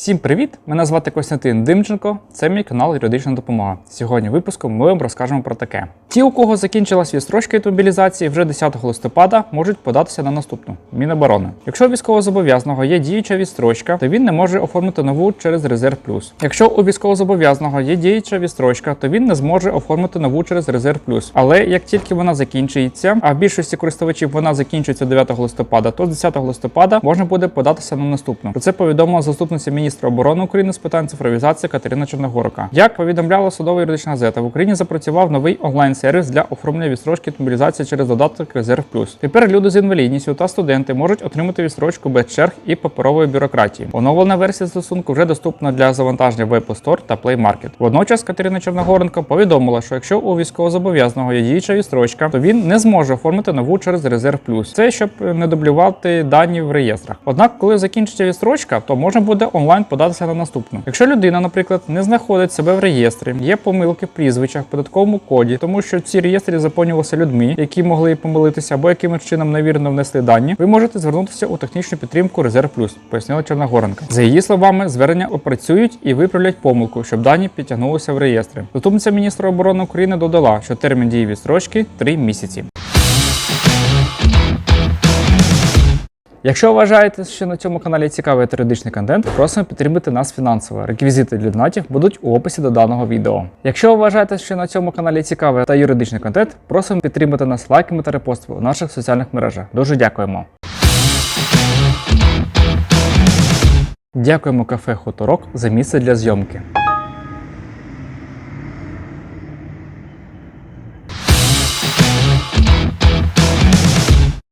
Всім привіт! Мене звати Костянтин Димченко. Це мій канал Юридична допомога. Сьогодні випуском ми вам розкажемо про таке. Ті, у кого закінчилась відстрочка від мобілізації, вже 10 листопада можуть податися на наступну Міноборони. Якщо у військовозобов'язаного є діюча відстрочка, то він не може оформити нову через резерв плюс. Якщо у військовозобов'язаного є діюча відстрочка, то він не зможе оформити нову через резерв плюс. Але як тільки вона закінчується, а в більшості користувачів вона закінчується 9 листопада, то з 10 листопада можна буде податися на наступну. Про це повідомила заступниця міністра оборони України з питань цифровізації Катерина Чорногорка. Як повідомляла судова юридична газета, в Україні запрацював новий онлайн-сервіс для оформлення відстрочки та мобілізації через додаток Резерв Плюс. Тепер люди з інвалідністю та студенти можуть отримати відстрочку без черг і паперової бюрократії. Оновлена версія застосунку вже доступна для завантаження в Apple Store та Play Market. Водночас Катерина Чорногоренко повідомила, що якщо у військовозобов'язаного є діюча відстрочка, то він не зможе оформити нову через Резерв Плюс. Це щоб не дублювати дані в реєстрах. Однак, коли закінчиться відстрочка, то можна буде онлайн податися на наступну. Якщо людина, наприклад, не знаходить себе в реєстрі, є помилки в прізвищах, податковому коді, тому що ці реєстри заповнювалися людьми, які могли помилитися або якимось чином невірно внесли дані, ви можете звернутися у технічну підтримку Резерв Плюс, пояснила Чорногоренка. За її словами, звернення опрацюють і виправлять помилку, щоб дані підтягнулися в реєстри. Заступниця міністра оборони України додала, що термін дії відстрочки 3 місяці. Якщо вважаєте, що на цьому каналі цікавий юридичний контент, просимо підтримати нас фінансово. Реквізити для донатів будуть у описі до даного відео. Якщо вважаєте, що на цьому каналі цікавий та юридичний контент, просимо підтримати нас лайками та репостами у наших соціальних мережах. Дуже дякуємо. Дякуємо кафе Хуторок за місце для зйомки.